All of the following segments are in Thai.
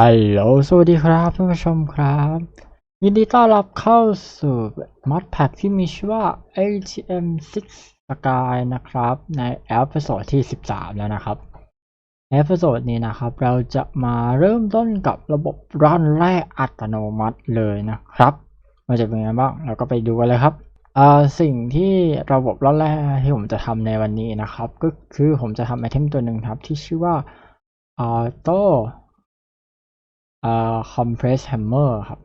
ฮัลโหล สวัสดีครับท่านผู้ชมครับ ยินดีต้อนรับเข้าสู่มอดแพ็กที่มีชื่อว่า ATM 6 Sky นะครับ ในเอพิโซดที่ 13 แล้วนะครับเอพิโซดนี้นะครับ เราจะมาเริ่มต้นกับระบบร่อนแร่อัตโนมัติเลยนะครับ มันจะเป็นยังไงบ้าง เราก็ไปดูกันเลยครับสิ่งที่ระบบร่อนแร่ที่ผมจะทำในวันนี้นะครับ ก็คือผมจะทำไอเทมตัวหนึ่งครับที่ชื่อว่า Auto อ่า compress hammer ครับ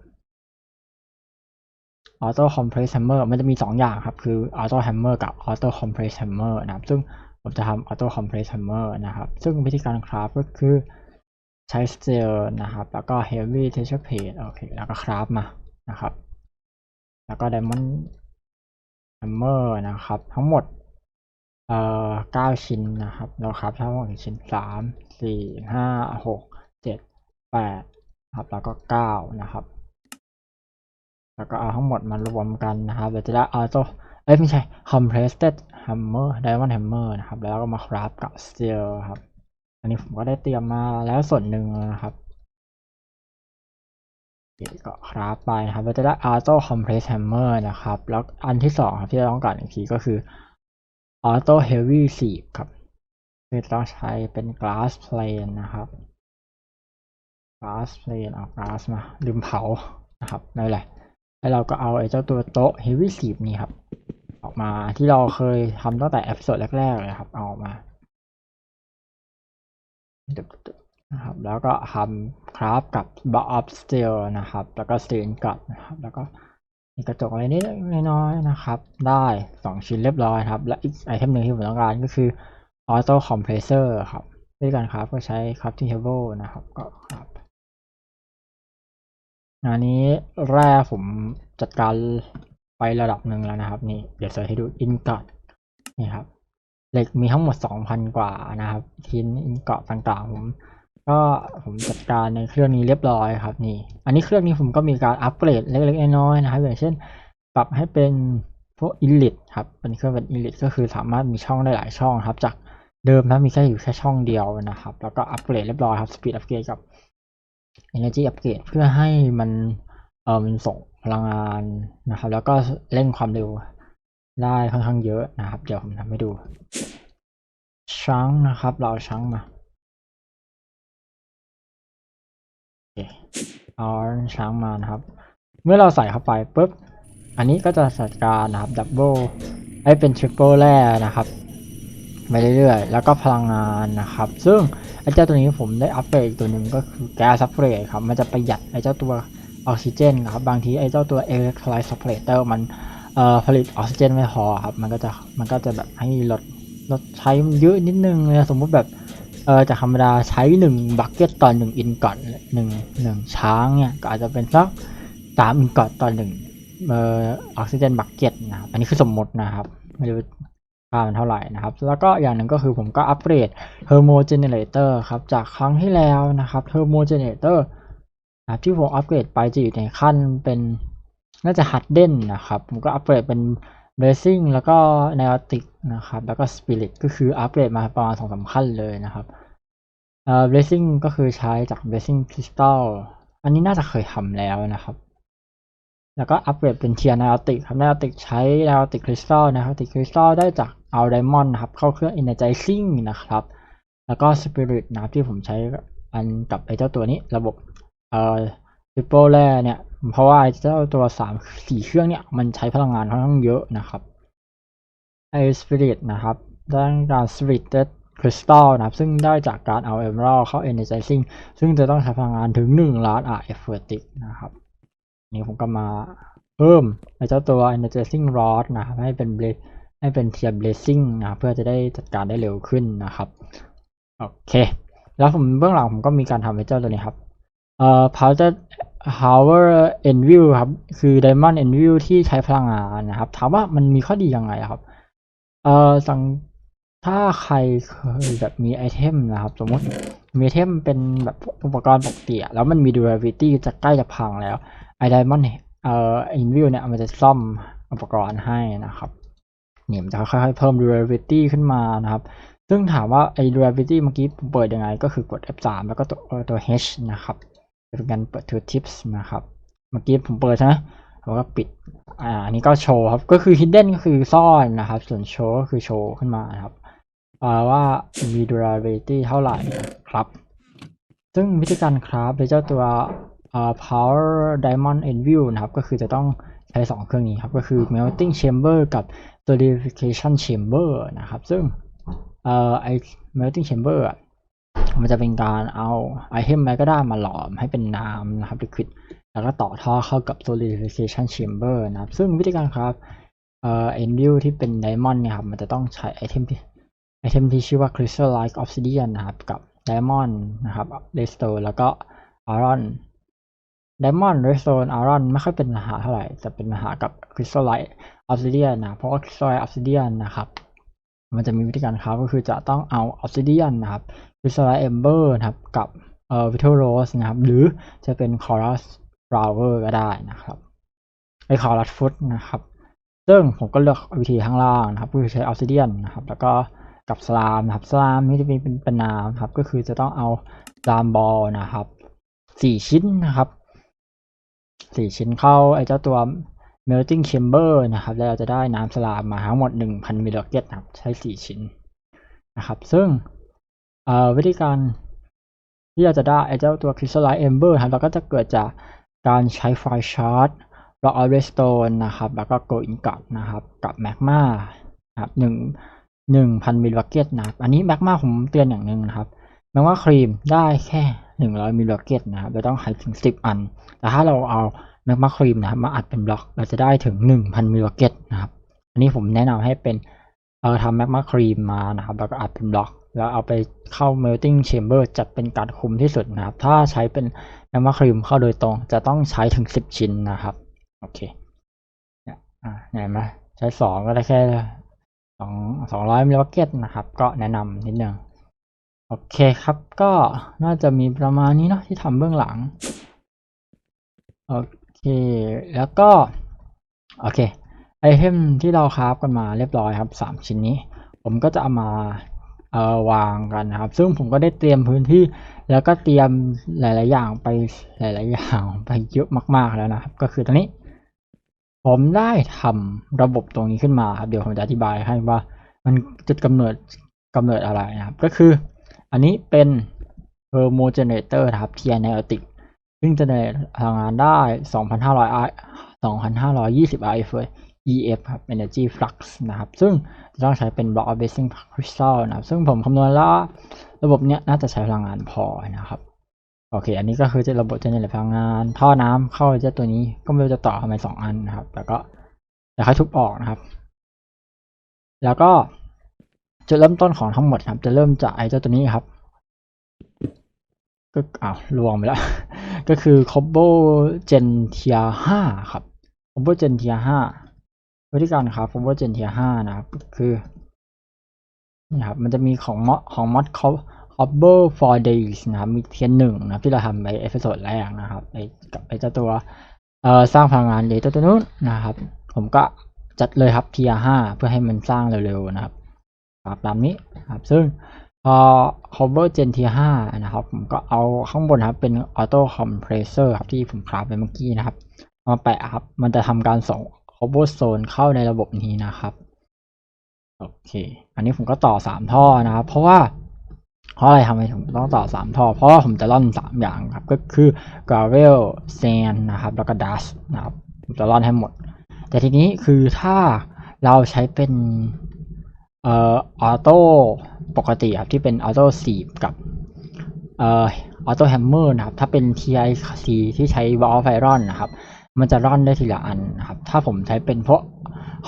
auto compress hammer มันจะมีสองอย่างครับ คือ auto hammer กับ auto compress hammer นะครับ ซึ่งผมจะทำ auto compress hammer นะครับ ซึ่งวิธีการคราฟก็คือใช้ steel นะครับ แล้วก็ heavy texture plate โอเค แล้วก็คราฟมานะครับ แล้วก็ diamond hammer นะครับ ทั้งหมดเอ่อเก้าชิ้นนะครับ เราคราฟทั้งหมดชิ้นสามสี่ห้าหกเจ็ดแปด ครับแล้วก็เก้านะครับ แล้วก็เอาทั้งหมดมารวมกันนะครับเราจะได้ auto เอ้ยไม่ใช่ compressed hammer diamond hammer นะครับ แล้วก็มาคราฟกับ steel ครับ อันนี้ผมก็ได้เตรียมมาแล้วส่วนหนึ่งนะครับก็คราฟไปนะครับเราจะได้ auto compress hammer นะครับ แล้วอันที่สองครับที่เราต้องการอีกทีก็คือ auto heavy sieve ครับคือต้องใช้เป็น glass plane นะครับ glass plane เอา glass มาลืมเผานะครับไม่เป็นไรแล้วเราก็เอาไอ้เจ้าตัวโต๊ะ heavy sieve นี่ครับ ออกมาที่เราเคยทำตั้งแต่เอพิโซดแรกๆเลยครับ เอาออกมานะครับ แล้วก็ทำคราฟกับ bar of steel นะครับ แล้วก็ steel กัดนะครับ แล้วก็มีกระจกอะไรนิดน้อยๆนะครับ ได้สองชิ้นเรียบร้อยครับ และอีกไอเทมหนึ่งที่ผมต้องการก็คือ auto compressor ครับวิธีการคราฟก็ใช้ crafting table นะครับก็ครับ อันนี้แร่ผมจัดการไประดับหนึ่งแล้วนะครับ นี่เดี๋ยวเสิร์ชให้ดูอินกอดนี่ครับเหล็กมีทั้งหมดสองพันกว่านะครับทิ้นอินกอดต่างๆ ผมก็ผมจัดการในเครื่องนี้เรียบร้อยครับนี่ อันนี้เครื่องนี้ผมก็มีการอัปเกรดเล็กๆน้อยๆนะครับอย่างเช่น ปรับให้เป็นพวกอินลิทครับเป็นเครื่องเป็นอินลิทก็คือสามารถมีช่องได้หลายช่องครับ จากเดิมนะมีแค่อยู่แค่ช่องเดียวนะครับ แล้วก็อัปเกรดเรียบร้อยครับสปีดอัปเกรดกับ Energy Upgrade เพื่อให้มันเออมันส่งพลังงานนะครับ แล้วก็เร่งความเร็วได้ค่อนข้างเยอะนะครับ เดี๋ยวผมทำให้ดูช้างนะครับ เราช้างมาเอาช้างมานะครับ เมื่อเราใส่เข้าไปปุ๊บ อันนี้ก็จะจัดการนะครับดับเบิลให้เป็นทริปเปิลแร่นะครับไปเรื่อยๆ แล้วก็พลังงานนะครับ ซึ่ง เจ้าตัวนี้ผมได้อัปเกรดอีกตัวหนึ่งก็คือแก๊สซัพเปอร์ครับ มันจะประหยัดไอ้เจ้าตัวออกซิเจนครับ บางทีไอ้เจ้าตัวเอเล็กโทรไลซ์ซัพเปอร์มันผลิตออกซิเจนไม่พอครับ มันก็จะมันก็จะแบบให้ลดลดใช้เยอะนิดนึงเลยสมมุติแบบเออจากธรรมดาใช้หนึ่งบักเก็ตต่อหนึ่งอินก่อนหนึ่งหนึ่งช้างเนี่ยก็อาจจะเป็นสักสามอินก่อนต่อหนึ่งเออออกซิเจนบักเก็ตนะครับอันนี้คือสมมตินะครับไม่รู้ ค่ามันเท่าไหร่นะครับ แล้วก็อย่างหนึ่งก็คือผมก็อัปเกรดเทอร์โมเจเนเรเตอร์ครับจากครั้งที่แล้วนะครับเทอร์โมเจเนเรเตอร์นะครับที่ผมอัปเกรดไปจะอยู่ในขั้นเป็นน่าจะฮัดเด้นนะครับผมก็อัปเกรดเป็นเบสซิ่งแล้วก็ไนอติกนะครับแล้วก็สปิริตก็คืออัปเกรดมาประมาณสองสาขั้นเลยนะครับเอ่อเบสซิ่งก็คือใช้จากเบสซิ่งคริสตัลอันนี้น่าจะเคยทำแล้วนะครับ แล้วก็อัปเกรดเป็นเทียร์ไนอติกครับไนอติกใช้ไนอติกคริสตัลนะครับติกคริสตัลได้จากเอาไดมอนด์นะครับ เข้าเครื่อง Energizing นะครับ แล้วก็ Spirit นะครับที่ผมใช้อันกับไอ้เจ้าตัวนี้ระบบเอ่อ Triple แร่เนี่ย เพราะว่าไอ้เจ้าตัวสามสี่เครื่องเนี่ย มันใช้พลังงานค่อนข้างเยอะนะครับไอ้ Spirit นะครับด้การ Spirit Crystal นะครับ ซึ่งได้จากการเอา Emerald เข้า Energizing ซึ่งจะต้องใช้พลังงานถึง 1 ล้าน R F นะครับ นี่ผมก็มาเพิ่มไอเจ้าตัว Energizing Rod นะครับให้เป็นให้เป็นเทียบ blazing นะเพื่อจะได้จัดการได้เร็วขึ้นนะครับโอเค แล้วผมเบื้องหลังผมก็มีการทำไอ้เจ้าตัวนี้ครับเอ่อ power power enview ครับคือ diamond enview ที่ใช้พลังงานนะครับถามว่ามันมีข้อดียังไงครับเอ่อสังถ้าใครเคยแบบมีไอเทมนะครับ สมมติมีไอเทมเป็นแบบอุปกรณ์ปกติแล้วมันมี durability จะใกล้จะพังแล้ว ไอ diamond เอ่อ enview เนี่ยมันจะซ่อมอุปกรณ์ให้นะครับเนี่ยมันจะค่อยๆเพิ่ม durability ขึ้นมานะครับ ซึ่งถามว่าไอ้ durability เมื่อกี้ผมเปิดยังไง ก็คือกด F3 แล้วก็ตัวตัว H นะครับเป็นการเปิด two tips นะครับ เมื่อกี้ผมเปิดใช่ไหมผมก็ปิด อ่าอันนี้ก็โชว์ครับ ก็คือ hidden ก็คือซ่อนนะครับ ส่วน show ก็คือโชว์ขึ้นมานะครับว่ามี durability เท่าไหร่ครับ ซึ่งวิธีการคราฟเจ้าตัว power diamond anvil นะครับ ก็คือจะต้องใช้สองเครื่องนี้ครับ ก็คือ melting chamber กับ solidification chamber นะครับ ซึ่งเอ่อไอ melting chamber มันจะเป็นการเอาไอเทมอะไรก็ได้มาหลอมให้เป็นน้ำนะครับ liquid แล้วก็ต่อท่อเข้ากับ solidification chamber นะครับ ซึ่งวิธีการครับเอ่อ anvil ที่เป็น diamond เนี่ยครับ มันจะต้องใช้ไอเทมที่ไอเทมที่ชื่อว่า crystallite obsidian นะครับ กับ diamond นะครับ redstone แล้วก็ iron diamond redstone iron ไม่ค่อยเป็นปัญหาเท่าไหร่ แต่เป็นปัญหากับ crystallite obsidian นนะ เพราะว่า crystallite obsidian นะครับ มันจะมีวิธีการครับก็คือจะต้องเอา obsidian นนะครับ crystallite ember นะครับ กับเอ่อ vital rose นะครับ หรือจะเป็น chorus flower ก็ได้นะครับไอ้ chorus foot นะครับ ซึ่งผมก็เลือกวิธีข้างล่างนะครับก็คือใช้ obsidian นนะครับ แล้วก็กับสลามนะครับสลามที่จะเป็นเป็นน้ำครับ ก็คือจะต้องเอาสลามบอลนะครับสี่ชิ้นนะครับ สี่ชิ้นเข้าไอ้เจ้าตัว melting chamber นะครับ แล้วเราจะได้น้ำสลามมาทั้งหมด 1,000 มิลลิเกตนะครับ ใช้สี่ชิ้นนะครับ ซึ่งวิธีการที่เราจะได้ไอ้เจ้าตัว crystallite ember ครับเราก็จะเกิดจากการใช้ไฟชาร์จ rock of redstone นะครับ แล้วก็ go in got นะครับ กับ magma นะครับหนึ่งหนึ่งพันมิลลิเกตนะครับ อันนี้ magma ผมเตือนอย่างหนึ่งนะครับ แม้ว่าครีมได้แค่หนึ่งร้อยมิลลิเกตนะครับเราต้องใช้ถึงสิบอัน แต่ถ้าเราเอาแมกมาครีมนะครับมาอัดเป็นบล็อก เราจะได้ถึงหนึ่งพันมิลลิเกตนะครับอันนี้ผมแนะนำให้เป็นเอ่อทำแมกมาครีมมานะครับแล้วก็อัดเป็นบล็อก แล้วเอาไปเข้า melting chamber จะเป็นการคุมที่สุดนะครับ ถ้าใช้เป็นแมกมาครีมเข้าโดยตรง จะต้องใช้ถึงสิบชิ้นนะครับโอเคเนี่ยอ่าเห็นไหมใช้สองก็ได้แค่สองสองร้อยมิลลิเกตนะครับ ก็แนะนำนิดนึง โอเคครับก็น่าจะมีประมาณนี้เนาะที่ทำเบื้องหลัง โอเค แล้วก็ โอเค ไอเทมที่เราคราฟกันมาเรียบร้อยครับสามชิ้นนี้ ผมก็จะเอามาเอ่อวางกันนะครับ ซึ่งผมก็ได้เตรียมพื้นที่ แล้วก็เตรียมหลาย ๆ อย่างไปหลาย ๆ อย่างไปเยอะมาก ๆ แล้วนะครับ ก็คือตอนนี้ ผมได้ทำระบบตรงนี้ขึ้นมาครับ เดี๋ยวผมจะอธิบายให้ว่า มันจุดกำเนิดกำเนิดอะไรนะครับ ก็คือ อันนี้เป็น thermogenerator ครับ t i n e l t i c ซึ่งจะได้พลังงานได้ 2,500 i 2,520 i EF ครับ energy flux นะครับ ซึ่งจะต้องใช้เป็น block of basing crystal นะครับ ซึ่งผมคำนวณแล้วระบบเนี้ยน่าจะใช้พลังงานพอนะครับ โอเค อันนี้ก็คือจะระบบจะเนเรตพลังงาน ท่อน้ำเข้าจ้าตัวนี้ก็ไม่รู้จะต่อทำไมสองอันนะครับแล้วก็จะค่อยทุบออกนะครับ แล้วก็ จุดเริ่มต้นของทั้งหมดครับ จะเริ่มจากไอ้เจ้าตัวนี้ครับ ก็อ้าวลวงไปแล้ว ก็คือ Combo Gen Tier 5ครับ Combo Gen Tier 5วิธีการครับ Combo Gen Tier 5นะครับ คือนี่ครับ มันจะมีของมอของมอด Combo for Days นะครับมีเทียนหนึ่งนะครับที่เราทำไปเอพิโซดแรกนะครับไอ้กับไอ้เจ้าตัวเอ่อสร้างพลังงานเลเตัวนู้นนะครับ ผมก็จัดเลยครับ Tier 5เพื่อให้มันสร้างเร็วๆนะครับ ครับตามนี้ครับซึ่งพอ cover gen tier 5นะครับ ผมก็เอาข้างบนครับเป็น auto compressor ครับที่ผมคราฟไปเมื่อกี้นะครับ มาแปะครับ มันจะทำการส่ง cover zone เข้าในระบบนี้นะครับ โอเค อันนี้ผมก็ต่อสามท่อนะครับ เพราะว่าเพราะอะไรทำไมผมต้องต่อสามท่อ เพราะว่าผมจะร่อนสามอย่างครับ ก็คือ gravel sand นะครับ แล้วก็ dust นะครับ ผมจะร่อนให้หมด แต่ทีนี้คือถ้าเราใช้เป็น อ่อออโต้ปกติครับที่เป็นออโต้สีบกับเอ่อออโต้แฮมเมอร์นะครับ ถ้าเป็น TIC ที่ใช้วอลไฟรอนนะครับ มันจะร่อนได้ทีละอันนะครับ ถ้าผมใช้เป็นพวก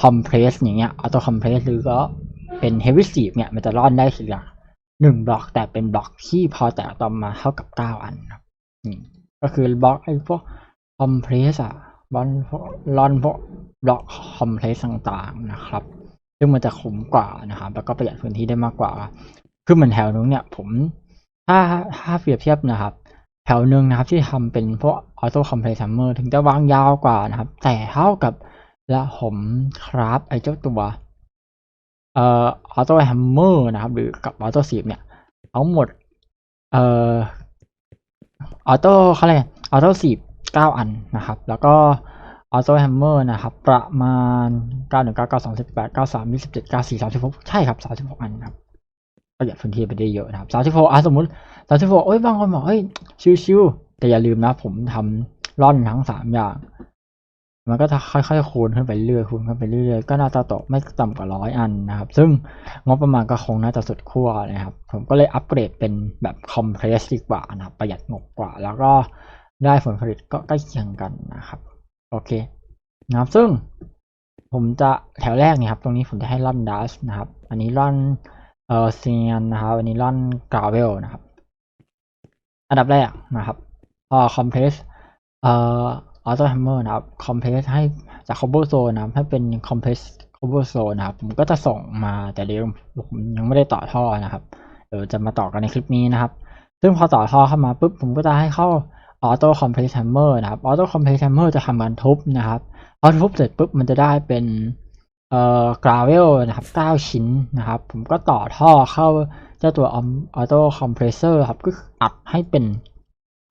คอมเพรสอย่างเงี้ยออโต้คอมเพรสหรือก็เป็นเฮฟวี่สีบเนี่ยมันจะร่อนได้ทีละหนึ่งบล็อกแต่เป็นบล็อกที่พอแตกต่อมาเท่ากับเก้าอันครับก็คือบล็อกไอ้พวกคอมเพรสอะร่อนพวกร่อนพวกบล็อกคอมเพรสต่างๆนะครับ ซึ่งมันจะคุ้มกว่านะครับแล้วก็ประหยัดพื้นที่ได้มากกว่า คือเหมือนแถวนึงเนี่ยผมถ้าถ้าเปรียบเทียบนะครับ แถวนึงนะครับที่ทำเป็นพวกออโต้คอมเพรสซัมเมอร์ถึงจะวางยาวกว่านะครับ แต่เท่ากับและผมคราฟไอ้เจ้าตัวเอ่อออโต้แฮมเมอร์นะครับ หรือกับออโต้สีบเนี่ยทั้งหมดเอ่อออโต้เขาเรียกออโต้สีบเก้าอันนะครับ แล้วก็ ออโต้แฮมเมอร์นะครับ ประมาณเก้าหนึ่งเก้าเก้าสองสิบแปดเก้าสามยี่สิบเจ็ดเก้าสี่สามสิบหกใช่ครับสามสิบหกอันครับประหยัดพื้นที่ไปได้เยอะนะครับสามสิบหกอะสมมติสามสิบหกเอ้ยบางคนบอกเอ้ยชิวๆแต่อย่าลืมนะ ผมทำร่อนทั้งสามอย่าง มันก็จะค่อยๆคูณขึ้นไปเรื่อยคูณขึ้นไปเรื่อยๆก็น่าจะตกไม่ต่ำกว่าร้อยอันนะครับ ซึ่งงบประมาณก็คงน่าจะสุดขั้วนะครับ ผมก็เลยอัปเกรดเป็นแบบคอมเพรสดีกว่านะครับ ประหยัดงบกว่า แล้วก็ได้ผลผลิตก็ใกล้เคียงกันนะครับ โอเคนะครับซึ่งผมจะแถวแรกเนี่ยครับ ตรงนี้ผมจะให้ล่อนดัสนะครับ อันนี้ล่อนเออเซียนนะครับ อันนี้ล่อนกราเวลนะครับ อันดับแรกนะครับพอคอมเพรสเอ่อออโต้แฮมเมอร์นะครับคอมเพรสให้จากคอมโบโซนนะครับให้เป็นคอมเพรสคอมโบโซนนะครับ ผมก็จะส่งมาแต่เดี๋ยวผมยังไม่ได้ต่อท่อนะครับ เดี๋ยวจะมาต่อกันในคลิปนี้นะครับ ซึ่งพอต่อท่อเข้ามาปุ๊บผมก็จะให้เข้า ออโต้คอมเพรสแฮมเมอร์นะครับออโต้คอมเพรสแฮมเมอร์จะทำการทุบนะครับพอทุบเสร็จปุ๊บมันจะได้เป็นเอ่อกราเวลนะครับ 9 ชิ้นนะครับ ผมก็ต่อท่อเข้าเจ้าตัวออโต้คอมเพรสเซอร์ครับ ก็อัดให้เป็น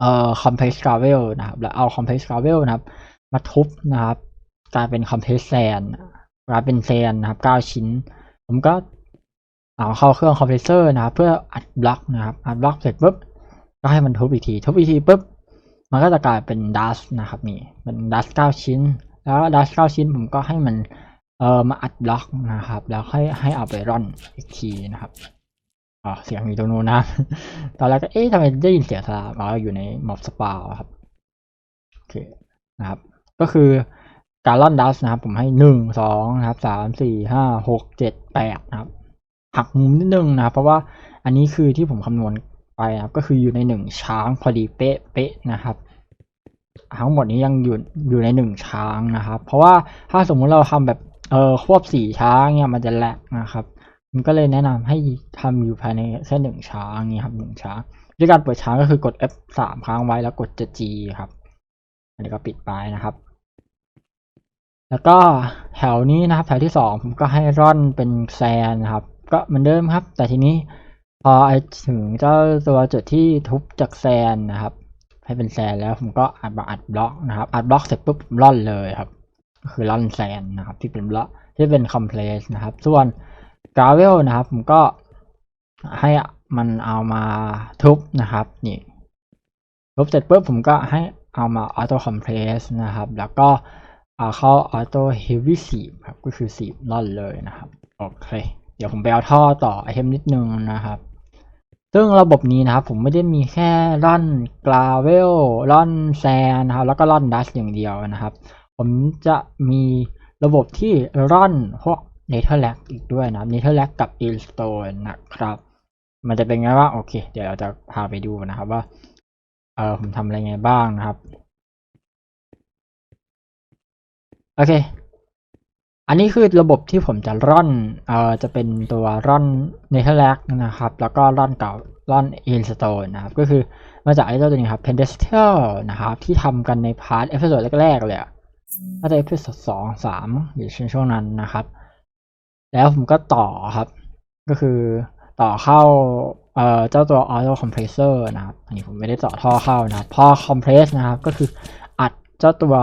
เอ่อ compress gravel นะครับ แล้วเอา compress gravel นะครับ มาทุบนะครับ กลายเป็น compress sand กลายเป็นแซนนะครับเก้าชิ้น ผมก็เอาเข้าเครื่องคอมเพรสเซอร์นะครับ เพื่ออัดบล็อกนะครับ อัดบล็อกเสร็จปุ๊บ ก็ให้มันทุบอีกที ทุบอีกทีปุ๊บ มันก็จะกลายเป็นดัสนะครับนี่เป็นดัสเก้าชิ้น แล้วดัสเก้าชิ้นผมก็ให้มันเอ่อมาอัดบล็อกนะครับ แล้วให้ให้เอาไปร่อนอีกทีนะครับอ๋อเสียงอยู่ตรงนู้นนะ ตอนแรกก็เอ๊ะทำไมได้ยินเสียงสลามอ๋อยู่ในม็อบสปาครับโอเคนะครับ ก็คือการล่อนดัสนะครับ ผมให้หนึ่งสองนะครับสามสี่ห้าหกเจ็ดแปดนะครับ หักมุมนิดนึงนะครับ เพราะว่าอันนี้คือที่ผมคำนวณ ไปครับก็คืออยู่ในหนึ่งช้างพอดีเป๊ะเป๊ะนะครับ ทั้งหมดนี้ยังอยู่อยู่ในหนึ่งช้างนะครับ เพราะว่าถ้าสมมุติเราทำแบบเออควบสี่ช้างเนี่ยมันจะแหลกนะครับ มันก็เลยแนะนำให้ทำอยู่ภายในแค่หนึ่งช้างนี่ครับหนึ่งช้างด้วยการเปิดช้างก็คือกด F สามครั้งไว้แล้วกดจะ G ครับ อันนี้ก็ปิดไปนะครับ แล้วก็แถวนี้นะครับแถวที่สองผมก็ให้ร่อนเป็นแซนนะครับ ก็เหมือนเดิมครับ แต่ทีนี้ พอไอถึงเจ้าตัวจุดที่ทุบจากแซนนะครับ ให้เป็นแซนแล้วผมก็อัดอัดบล็อกนะครับอัดบล็อกเสร็จปุ๊บผมร่อนเลยครับก็คือร่อนแซนนะครับ ที่เป็นบล็อกที่เป็นคอมเพลสนะครับ ส่วนกราเวลนะครับ ผมก็ให้มันเอามาทุบนะครับนี่ทุบเสร็จปุ๊บผมก็ให้เอามาออโต้คอมเพรสนะครับ แล้วก็เอาเข้าออโต้เฮฟวี่สีครับ ก็คือสีล่อนเลยนะครับ โอเค เดี๋ยวผมไปเอาท่อต่อไอเทมนิดนึงนะครับ ซึ่งระบบนี้นะครับผมไม่ได้มีแค่ร่อนกราเวลร่อนแซนนะครับแล้วก็ร่อนดัสอย่างเดียวนะครับ ผมจะมีระบบที่ร่อนพวก n e t h e r l a c อีกด้วยนะ n e t h e r l a c กับ i l s t o n e นะครับ มันจะเป็นไงบ้าโอเค เดี๋ยวเราจะพาไปดูนะครับว่าเออผมทำอะไรไงบ้างนะครับ โอเค อันนี้คือระบบที่ผมจะร่อนเอ่อจะเป็นตัวร่อน n e t h e r l a c นะครับ แล้วก็ร่อนเก่าร่อน i l s t o n e นะครับ ก็คือมาจากไอ้เจ้าตัวนี้ครับ Pedestal นะครับ ที่ทำกันในพาร์ทเอพิโซดแรกๆเลยอะน่าจะเอพิโซดสองสามหรือช่วงนั้นนะครับ แล้วผมก็ต่อครับ ก็คือต่อเข้าเอ่อเจ้าตัว auto compressor นะครับ อันนี้ผมไม่ได้ต่อท่อเข้านะครับ พอ compress นะครับ ก็คือ เจ้าตัว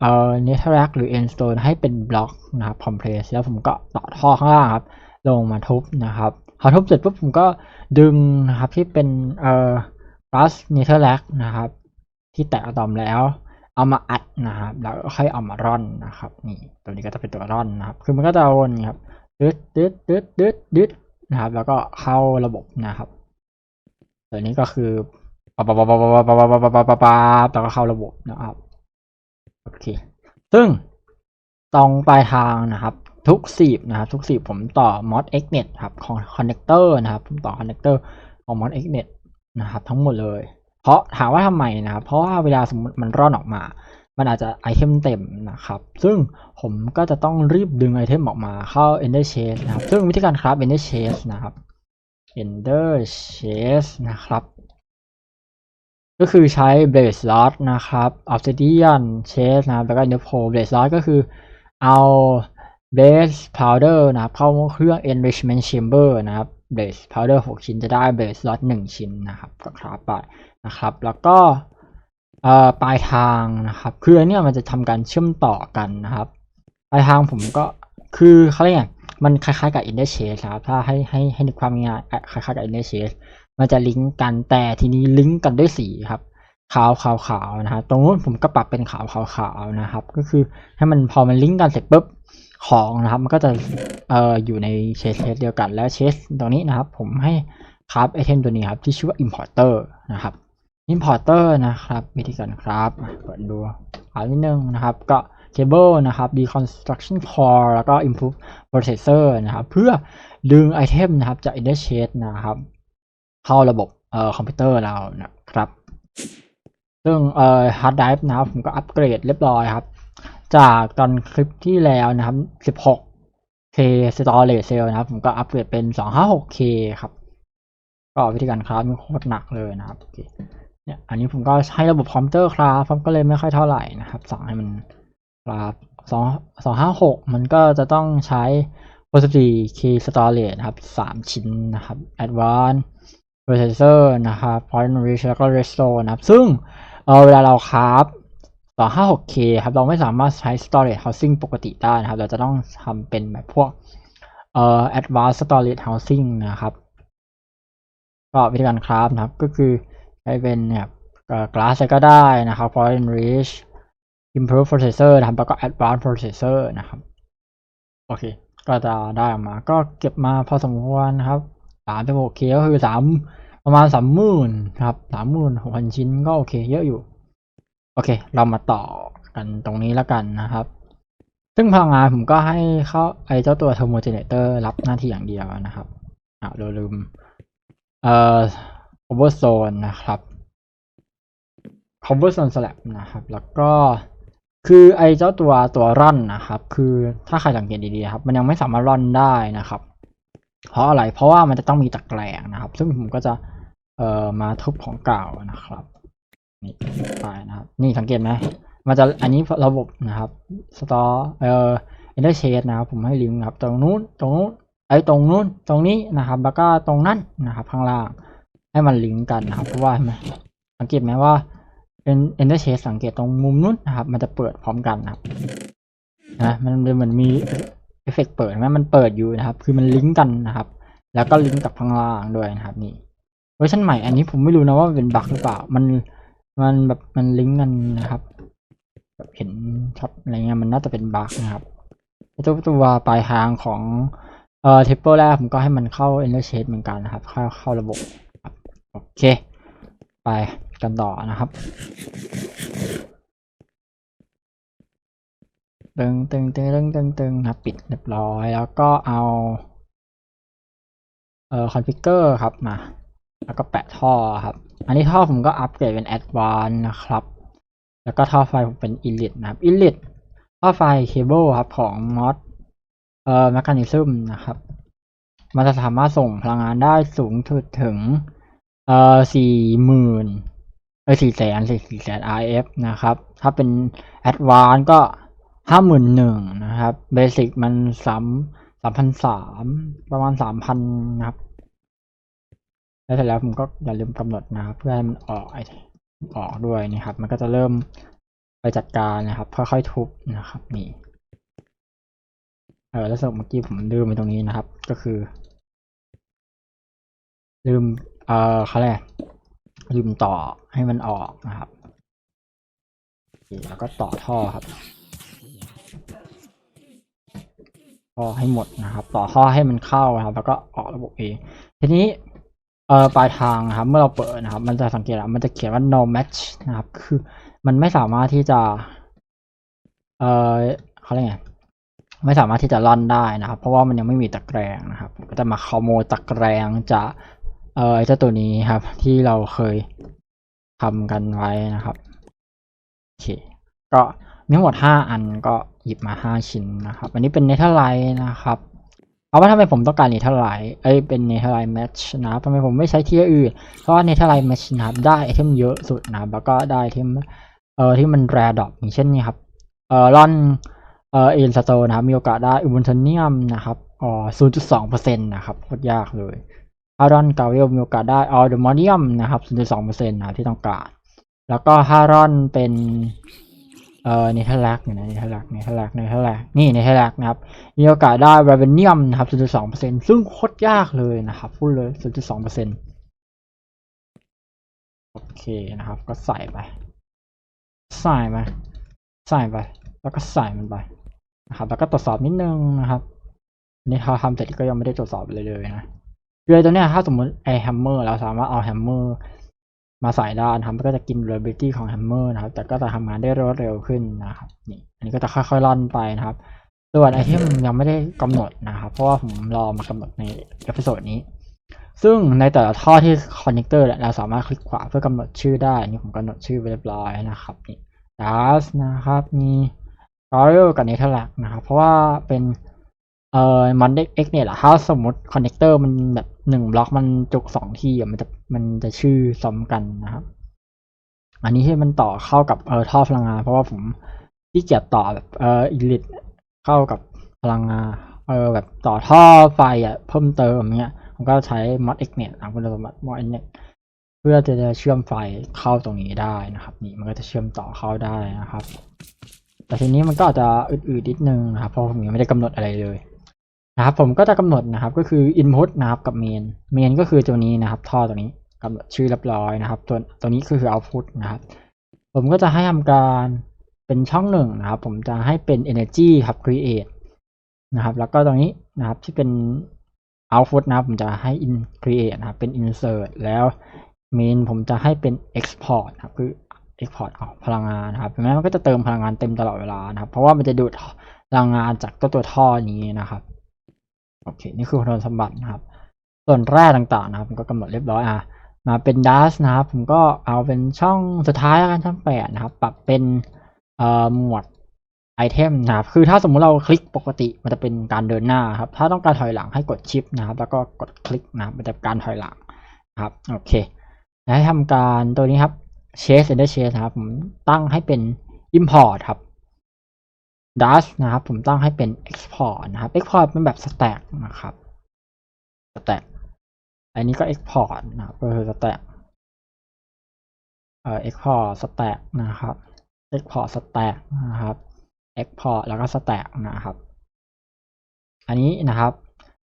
เอ่อ neterac หรือ endstone ให้เป็นบล็อกนะครับ compress แล้วผมก็ต่อท่อข้างล่างครับ ลงมาทุบนะครับพอทุบเสร็จปุ๊บผมก็ดึงนะครับที่เป็นเอ่อ plus neterac นะครับ ที่แตกอะตอมแล้ว เอามาอัดนะครับ แล้วค่อยเอามาร่อนนะครับ นี่ตัวนี้ก็จะเป็นตัวร่อนนะครับ คือมันก็จะวนครับดึดดึดดึดดึดดึดนะครับ แล้วก็เข้าระบบนะครับตัวนี้ก็คือปั๊บปั๊บปั๊บปั๊บปั๊บปั๊บปั๊บปั๊บปั๊บปั๊บแล้วก็เข้าระบบนะครับ โอเค ซึ่งตรงปลายทางนะครับ ทุกสีบนะครับ ทุกสีบผมต่อ mod xnet ครับของ connector นะครับผมต่อ connector ของ mod xnet นะครับ ทั้งหมดเลย เพราะถามว่าทำไมนะครับ เพราะว่าเวลาสมมติมันร่อนออกมา มันอาจจะไอเทมเต็มนะครับ ซึ่งผมก็จะต้องรีบดึงไอเทมออกมาเข้า Ender Chase นะครับ ซึ่งวิธีการคราฟ Ender Chase นะครับ Ender Chase นะครับ ก็คือใช้ Blaze Slot นะครับ Obsidian Chase นะครับแล้วก็ Ender Pearl Blaze Slot ก็คือเอา Blaze Powder นะครับเข้าเครื่อง Enrichment Chamber นะครับ Blaze Powder 6 ชิ้นจะได้ Blaze Slot 1ชิ้นนะครับก็คราฟไปนะครับ แล้วก็เอ่อปลายทางนะครับคืออันเนี้ยมันจะทำการเชื่อมต่อกันนะครับปลายทางผมก็คือเขาเรียกมันคล้ายๆกับ interchange ครับถ้าให้ให้ให้นึกความง่ายคล้ายๆกับ interchange มันจะลิงก์กันแต่ทีนี้ลิงก์กันด้วยสีครับขาวขาวขาวนะครับตรงนู้นผมก็ปรับเป็นขาวขาวขาวนะครับ ก็คือให้มันพอมันลิงก์กันเสร็จปุ๊บของนะครับ มันก็จะเอ่ออยู่ในเชสเดียวกันแล้วเชสตรงนี้นะครับ ผมให้คราฟไอเทมตัวนี้ครับ ที่ชื่อว่า importer นะครับ importer นะครับวิธีการครับเปิดดูอ่านนิดนึงนะครับ ก็ cable นะครับ deconstruction core แล้วก็ improve processor นะครับ เพื่อดึงไอเทมนะครับจาก interchange นะครับ เข้าระบบเอ่อคอมพิวเตอร์เรานะครับ ซึ่งเอ่อฮาร์ดไดรฟ์นะครับผมก็อัปเกรดเรียบร้อยครับ จากตอนคลิปที่แล้วนะครับ 16k storage cell นะครับ ผมก็อัปเกรดเป็น 256k ครับ ก็วิธีการคราฟมันโคตรหนักเลยนะครับโอเคเนี่ยอันนี้ผมก็ใช้ระบบคอมพิวเตอร์คราฟผมก็เลยไม่ค่อยเท่าไหร่นะครับสั่งให้มันคราฟสองสองห้าหกมันก็จะต้องใช้ 64k storage นะครับสามชิ้นนะครับ advanced processor นะครับ point rich แล้วก็ restore นะครับซึ่งเออเวลาเราคราฟ 256k ครับเราไม่สามารถใช้ storage housing ปกติได้นะครับ เราจะต้องทำเป็นแบบพวกเอ่อ advanced storage housing นะครับก็วิธีการคราฟนะครับก็คือใช้เป็นเนี่ย glass ก็ได้นะครับ point rich improve processor นะครับแล้วก็ advanced processor นะครับ โอเค ก็จะได้ออกมาก็เก็บมาพอสมควรนะครับามสิบหกเคก็คือสามประมาณสามหมื่นครับสามหมื่นหกพันชิ้นก็โอเค เยอะอยู่ โอเค เรามาต่อกันตรงนี้แล้วกันนะครับ ซึ่งพลังงานผมก็ให้เข้าไอเจ้าตัว thermogenator รับหน้าที่อย่างเดียวนะครับอ่าเราลืมเอ่อ cobblestone นะครับ cobblestone slab นะครับ แล้วก็คือไอเจ้าตัวตัวร่อนนะครับ คือถ้าใครสังเกตดีๆครับ มันยังไม่สามารถร่อนได้นะครับ เพราะอะไรเพราะว่ามันจะต้องมีตะแกรงนะครับ ซึ่งผมก็จะเอ่อมาทุบของเก่านะครับนี่ไปนะครับ นี่สังเกตไหมมันจะอันนี้ระบบนะครับ store เอ่อ interchange นะครับ ผมให้ลิงก์ครับ ตรงนู้นตรงนู้นไอ้ตรงนู้นตรงนี้นะครับ แล้วก็ตรงนั้นนะครับ ข้างล่างให้มันลิงก์กันนะครับเพราะว่าไหมสังเกตไหมว่าเป็น interchange สังเกตตรงมุมนู้นนะครับ มันจะเปิดพร้อมกันนะครับนะมันเหมือนมี เอฟเฟกต์เปิดไหมมันเปิดอยู่นะครับ คือมันลิงก์กันนะครับ แล้วก็ลิงก์กับข้างล่างด้วยนะครับ นี่เวอร์ชันใหม่ อันนี้ผมไม่รู้นะว่าเป็นบั๊กหรือเปล่า มันมันแบบมันลิงก์กันนะครับแบบเห็นช็อตอะไรเงี้ยมันน่าจะเป็นบั๊กนะครับตัวตัวปลายทางของเอ่อเทปเปิลแรกผมก็ให้มันเข้า interchange เหมือนกันนะครับ เข้าเข้าระบบโอเค ไปกันต่อนะครับ ตึงตึงตึงตึงตึงตึงครับปิดเรียบร้อย แล้วก็เอาเอ่อคอนฟิกเกอร์ครับมา แล้วก็แปะท่อครับ อันนี้ท่อผมก็อัปเกรดเป็น Advanced นะครับ แล้วก็ท่อไฟผมเป็น Elite นะครับ Elite ท่อไฟเคเบิลครับของ mod เอ่อ mechanism นะครับ มันจะสามารถส่งพลังงานได้สูงถึงถึงเอ่อสี่หมื่นเอ้ยสี่แสนสี่สี่แสน RF นะครับ ถ้าเป็น Advanced ก็ ห้าหมื่นหนึ่งนะครับเบสิกมันสามสามพันสามประมาณสามพันนะครับ แล้วเสร็จแล้วผมก็อย่าลืมกำหนดนะครับ เพื่อให้มันออกไอออกด้วยนี่ครับ มันก็จะเริ่มไปจัดการนะครับค่อยๆทุบนะครับ นี่เออแล้วสรุปเมื่อกี้ผมลืมไปตรงนี้นะครับ ก็คือ ลืมเอ่อเขาเรียกอะลืมต่อให้มันออกนะครับแล้วก็ต่อท่อครับ ท่อให้หมดนะครับ ต่อท่อให้มันเข้านะครับ แล้วก็ออกระบบเอง ทีนี้เอ่อปลายทางนะครับ เมื่อเราเปิดนะครับ มันจะสังเกตว่ามันจะเขียนว่า no match นะครับ คือมันไม่สามารถที่จะ เอ่อเขาเรียกไงไม่สามารถที่จะล่อนได้นะครับ เพราะว่ามันยังไม่มีตะแกรงนะครับ ก็จะมาขโมยตะแกรงจากเอ่อเจ้าตัวนี้ครับ ที่เราเคยทำกันไว้นะครับโอเคก็มีทั้งหมดห้าอันก็ หยิบมาห้าชิ้นนะครับ อันนี้เป็นเนเธอร์ไลท์นะครับ เอาว่าทำไมผมต้องการเนเธอร์ไลท์เอ้ยเป็นเนเธอร์ไลท์แมชนะทำไมผมไม่ใช้ที่อื่น เพราะว่าเนเธอร์ไลท์แมชนะได้ไอเทมเยอะสุดนะแล้วก็ได้ไอเทมเอ่อที่มันแรดอกอย่างเช่นนี่ครับเอ่อร่อนเอ่อเอ็นสโตนะครับ มีโอกาสได้อุบันเทเนียมนะครับอ๋อ0.2%นะครับโคตรยากเลยอารอนกาเวลมีโอกาสได้ออเดมอนิยมนะครับ0.2%นะครับที่ต้องการ แล้วก็ห้ารอนเป็น เอ่อเนเธอร์แลกอยู่นะเนเธอร์แลกเนเธอร์แลกเนเธอร์แลกนี่เนเธอร์แลกนะครับ มีโอกาสได้ revenue นะครับ 0.2%ซึ่งโคตรยากเลยนะครับพูดเลย 0.2%โอเคนะครับ ก็ใส่ไป ใส่ไปใส่ไป แล้วก็ใส่มันไปนะครับ แล้วก็ตรวจสอบนิดนึงนะครับนี่เขาทำเสร็จก็ยังไม่ได้ตรวจสอบเลยเลยนะคือไอ้ตัวเนี้ยถ้าสมมติไอแฮมเมอร์เราสามารถเอาแฮมเมอร์ มาใส่ได้นะครับก็จะกิน reliability ของแฮมเมอร์นะครับ แต่ก็จะทำงานได้รวดเร็วขึ้นนะครับนี่อันนี้ก็จะค่อยๆล่อนไปนะครับส่วนไอเทมยังไม่ได้กำหนดนะครับ เพราะว่าผมรอมากำหนดในเอพิโซดนี้ ซึ่งในแต่ละท่อที่คอนเนคเตอร์เราสามารถคลิกขวาเพื่อกำหนดชื่อได้ นี่ผมกำหนดชื่อไว้เรียบร้อยนะครับนี่ DAS นะครับมี r o y a l กับ Netherrack นะครับ เพราะว่าเป็น เอ่อมันเอ็กเนี่ยแหละถ้าสมมติคอนเนคเตอร์มันแบบหนึ่งบล็อกมันจุกสองที่อะมันจะมันจะชื่อซ้ำกันนะครับ อันนี้ที่มันต่อเข้ากับเออท่อพลังงาน เพราะว่าผมที่เกียจต่อแบบเอออิลิทเข้ากับพลังงานเออแบบต่อท่อไฟอะเพิ่มเติมเนี้ยผมก็ใช้ mod x net นะคุณสมบัติ mod x net เพื่อจะเชื่อมไฟเข้าตรงนี้ได้นะครับ นี่มันก็จะเชื่อมต่อเข้าได้นะครับ แต่ทีนี้มันก็อาจจะอืดๆนิดนึงนะครับเพราะผมยังไม่ได้กำหนดอะไรเลย นะครับผมก็จะกำหนดนะครับก็คือ input นะครับกับ main main ก็คือตัวนี้นะครับท่อตัวนี้กำหนดชื่อเรียบร้อยนะครับ ตัวตัวนี้คือ output นะครับ ผมก็จะให้ทำการเป็นช่องหนึ่งนะครับ ผมจะให้เป็น energy ครับ create นะครับ แล้วก็ตรงนี้นะครับที่เป็น output นะครับ ผมจะให้ in create นะครับ เป็น insert แล้ว main ผมจะให้เป็น export นะครับคือ export เอาพลังงานนะครับเห็นไหมมันก็จะเติมพลังงานเต็มตลอดเวลานะครับ เพราะว่ามันจะดูดพลังงานจากตัวตัวท่อนี้นะครับ โอเค นี่คือคุณสมบัตินะครับ ส่วนแร่ต่างๆนะครับผมก็กำหนดเรียบร้อยอะมาเป็นดัสนะครับ ผมก็เอาเป็นช่องสุดท้ายแล้วกันช่องแปดนะครับ ปรับเป็นเอ่อหมวดไอเทมนะครับ คือถ้าสมมุติเราคลิกปกติมันจะเป็นการเดินหน้าครับ ถ้าต้องการถอยหลังให้กดชิปนะครับ แล้วก็กดคลิกนะครับมันจะเป็นการถอยหลังนะครับโอเคให้ทำการตัวนี้ครับ chase enter chase ครับผมตั้งให้เป็น import ครับ dash นะครับผมตั้งให้เป็น export นะครับ export เป็นแบบ stack นะครับ stack อันนี้ก็ export นะครับก็คือ stack เอ่อ export stack นะครับ export stack นะครับ export แล้วก็ stack นะครับ อันนี้นะครับ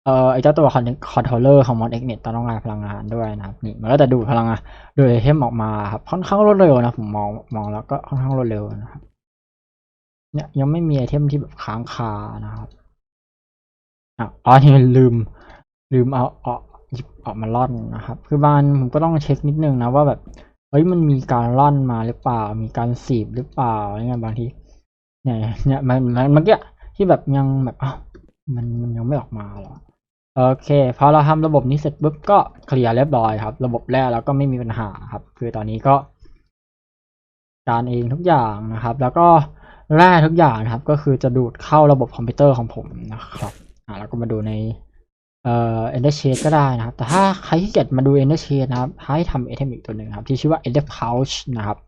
เอ่อไอเจ้าตัว controller ของ mod x net ต้องการพลังงานด้วยนะครับนี่มันก็จะดูดพลังงานโดไอเทมออกมาครับค่อนข้างรวดเร็วนะผมมองมองแล้วก็ค่อนข้างรวดเร็วนะครับ เนี่ยยังไม่มีไอเทมที่แบบค้างคานะครับอ๋อนี่ลืม ลืมเอาเอาหยิบออกมาล่อนนะครับ คือบานผมก็ต้องเช็คนิดนึงนะว่าแบบเฮ้ยมันมีการล่อนมาหรือเปล่า มีการสีบหรือเปล่าอะไรเงี้ยบางทีเนี่ยเนี่ยมันมันเมื่อกี้ที่แบบยังแบบอ้าวมันมันยังไม่ออกมาหรอโอเคพอเราทำระบบนี้เสร็จปุ๊บก็เคลียร์เรียบร้อยครับ ระบบแรกแล้วก็ไม่มีปัญหาครับ คือตอนนี้ก็ การเองทุกอย่างนะครับ แล้วก็ แร่ทุกอย่างนะครับ ก็คือจะดูดเข้าระบบคอมพิวเตอร์ของผมนะครับอ่าแล้วก็มาดูในเอ่อ Ender Shade ก็ได้นะครับ แต่ถ้าใครที่เกียจมาดู Ender Shade นะครับ ให้ทำไอเทมอีกตัวหนึ่งครับ ที่ชื่อว่า Ender Pouch นะครับ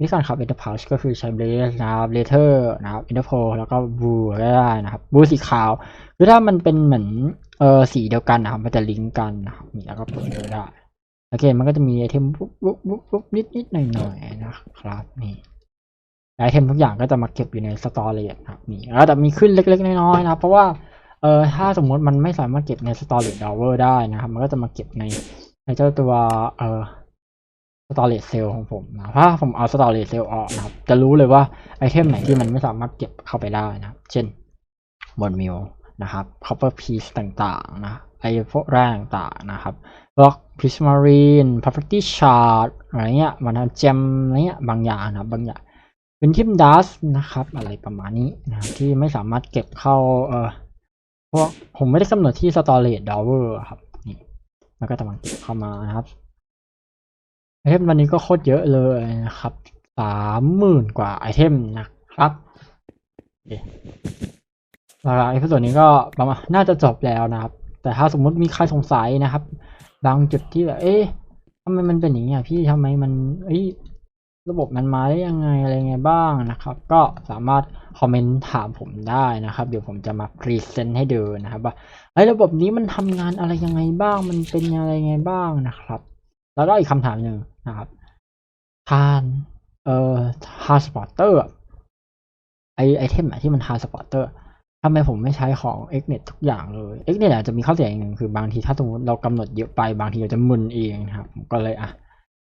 วิธีการขับ Ender Pouch ก็คือใช้ Blaze นะครับ Letter นะครับ Ender Pearl แล้วก็ Blue ก็ได้นะครับ Blue สีขาวคือถ้ามันเป็นเหมือนเออสีเดียวกันนะครับ มันจะลิงก์กันนะครับนี่แล้วก็เปิดได้โอเคมันก็จะมีไอเทมปุ๊บปุ๊บปุ๊บปุ๊บนิดนิดหน่อยหน่อยนะครับนี่ ไอเทมทุกอย่างก็จะมาเก็บอยู่ใน Storage นะครับนี่แต่มีขึ้นเล็ก ๆ น้อยๆนะครับ เพราะว่าเออถ้าสมมติมันไม่สามารถเก็บใน storage driver ได้นะครับ มันก็จะมาเก็บในในเจ้าตัวเอ่อ storage cell ของผมนะถ้าผมเอา storage cell ออกนะครับ จะรู้เลยว่าไอเทมไหนที่มันไม่สามารถเก็บเข้าไปได้นะครับ เช่นบนมิลนะครับ copper piece ต่างๆนะไอพวกแร่ต่างๆนะครับพวก prismarine property shard อะไรเงี้ยมันเจมอะไรเงี้ยบางอย่างนะครับบางอย่าง เป็นทิมดัสนะครับ อะไรประมาณนี้นะครับที่ไม่สามารถเก็บเข้าเออพราะผมไม่ได้กำหนดที่ storage driver ครับนี่มันก็จะมาเก็บเข้ามานะครับไอเทมวันนี้ก็โคตรเยอะเลยนะครับสามหมื่นกว่าไอเทมนะครับโอเคแล้วไอพิโซดนี้ก็ประมาณน่าจะจบแล้วนะครับ แต่ถ้าสมมุติมีใครสงสัยนะครับ บางจุดที่แบบเอ๊ะทำไมมันเป็นอย่างนี้อะพี่ทำไมมันเอ้ย ระบบมันมาได้ยังไงอะไรไงบ้างนะครับ ก็สามารถคอมเมนต์ถามผมได้นะครับ เดี๋ยวผมจะมาพรีเซนต์ให้ดูนะครับว่าไอ้ระบบนี้มันทำงานอะไรยังไงบ้าง มันเป็นอะไรยังไงบ้างนะครับ แล้วก็อีกคำถามหนึ่งนะครับทานเอ่อทาสปอร์เตอร์ไอไอเทมที่มันทาสปอร์เตอร์ทำไมผมไม่ใช้ของ x n e t ทุกอย่างเลย x n e t อาจจะมีข้อเสียอย่างหนึ่งคือบางทีถ้าสมมติเรากำหนดเยอะไปบางทีเราจะมึนเองนะครับก็เลยอะ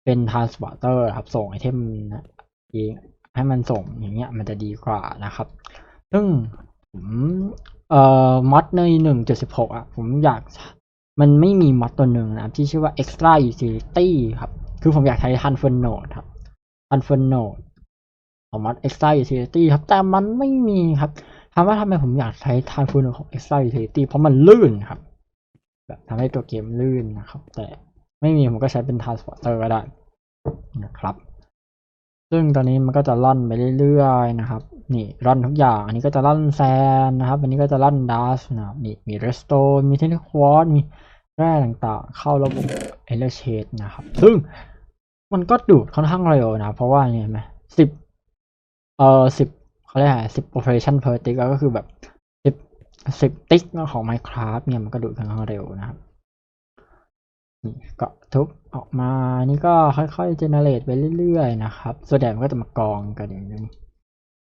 เป็นทานสปอร์เตอร์ครับส่งไอเทมนเองให้มันส่งอย่างเงี้ยมันจะดีกว่านะครับ ซึ่งผมเอ่อมอดในหนึ่งจุดสิบหกอะ ผมอยากมันไม่มีมอดตัวหนึ่งนะครับ ที่ชื่อว่า extra utility ครับ คือผมอยากใช้ t r a n s f e r node ครับ t r a n s f e r node ของมอด extra utility ครับ แต่มันไม่มีครับถามว่าทำไมผมอยากใช้ t r a n s f e r node ของ extra utility เพราะมันลื่นครับ แบบทำให้ตัวเกมลื่นนะครับ แต่ ไม่มีผมก็ใช้เป็น transporter ก็ได้นะครับ ซึ่งตอนนี้มันก็จะล่อนไปเรื่อยๆนะครับ นี่ล่อนทุกอย่าง อันนี้ก็จะล่อนแซนนะครับ อันนี้ก็จะล่อนดัสนะครับนี่มีเรสโตนมีเทนนิควอร์มีแร่ต่างๆ เข้าระบบเอเลเชดนะครับ ซึ่งมันก็ดูดค่อนข้างเร็วนะ เพราะว่าเนี่ยเห็นไหมสิบเอ่อสิบเขาเรียกอะไรสิบ operation per tick ก็คือแบบสิบสิบติ๊กของ Minecraft เนี่ยมันก็ดูดค่อนข้างเร็วนะครับ นี่ก็ทุบออกมานี่ก็ค่อยๆเจเนเรตไปเรื่อยๆนะครับ ส่วนใหญ่มันก็จะมากองกันอย่างนี้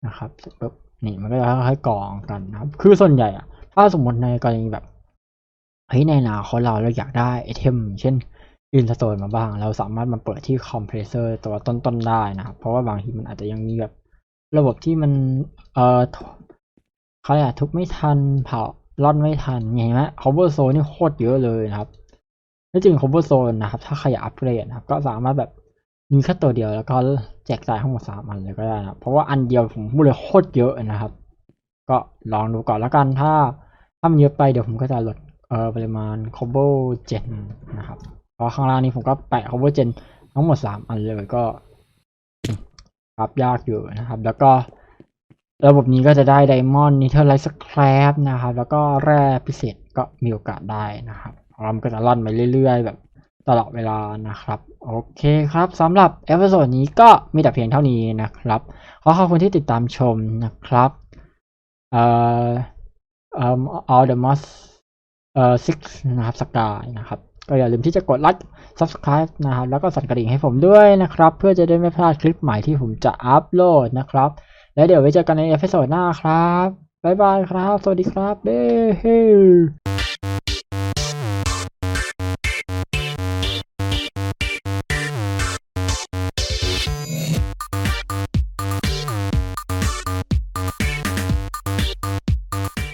นะครับเสร็จปุ๊บนี่มันก็จะค่อยๆกองกันนะครับ คือส่วนใหญ่อะถ้าสมมติในกรณีแบบเฮ้ยในนาคตเราเราอยากได้ไอเทมเช่นอินสโตนมาบ้าง เราสามารถมาเปิดที่คอมเพรสเซอร์ตัวต้นๆได้นะครับ เพราะว่าบางทีมันอาจจะยังมีแบบระบบที่มันเอ่อเขาเรียกอะทุบไม่ทันเผาล่อนไม่ทันเห็นไหม cover zone นี่โคตรเยอะเลยนะครับ ที่จริง cover zone นะครับ ถ้าใครอยากอัปเกรดนะครับ ก็สามารถแบบมีแค่ตัวเดียวแล้วก็แจกจ่ายทั้งหมดสามอันเลยก็ได้นะเพราะว่าอันเดียวผมพูดเลยโคตรเยอะนะครับ ก็ลองดูก่อนแล้วกันถ้าถ้ามันเยอะไปเดี๋ยวผมก็จะลดเอ่อปริมาณ cover gen นะครับเพราะข้างล่างนี้ผมก็แปะ cover gen ทั้งหมดสามอันเลยก็ปรับยากอยู่นะครับ แล้วก็ระบบนี้ก็จะได้ไดมอนด์นิเทอร์ไลท์สแครปนะครับ แล้วก็แร่พิเศษก็มีโอกาสได้นะครับ เราก็จะล่อนไปเรื่อยๆ แบบตลอดเวลานะครับ โอเคครับสำหรับเอพิโซดนี้ก็มีแต่เพียงเท่านี้นะครับ ขอขอบคุณที่ติดตามชมนะครับเอ่อเอ่อ all the moss เอ่อ six นะครับสกายนะครับ ก็อย่าลืมที่จะกดไลค์ subscribe นะครับ แล้วก็สั่นกระดิ่งให้ผมด้วยนะครับ เพื่อจะได้ไม่พลาดคลิปใหม่ที่ผมจะอัปโหลดนะครับ แล้วเดี๋ยวไว้เจอกันในเอพิโซดหน้าครับ บ๊ายบายครับ สวัสดีครับเบ้